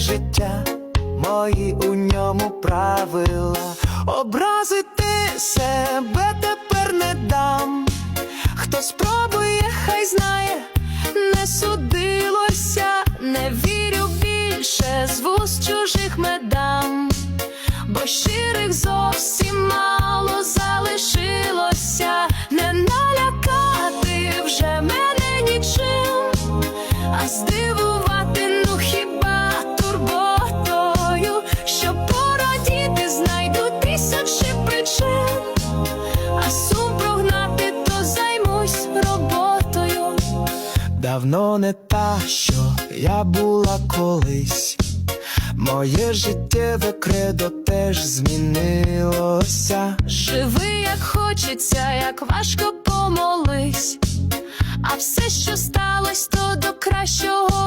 життя, мої у ньому правила. Образити себе тепер не дам. Хто спробує, хай знає, не судилося, не вірю більше з вуст чужих медам бо щирих зовсім мало залишилося, не налякати вже мене нічим, а давно не та, що я була колись. Моє життєве кредо теж змінилося. Живи, як хочеться, як важко помолись, а все, що сталося, то до кращого.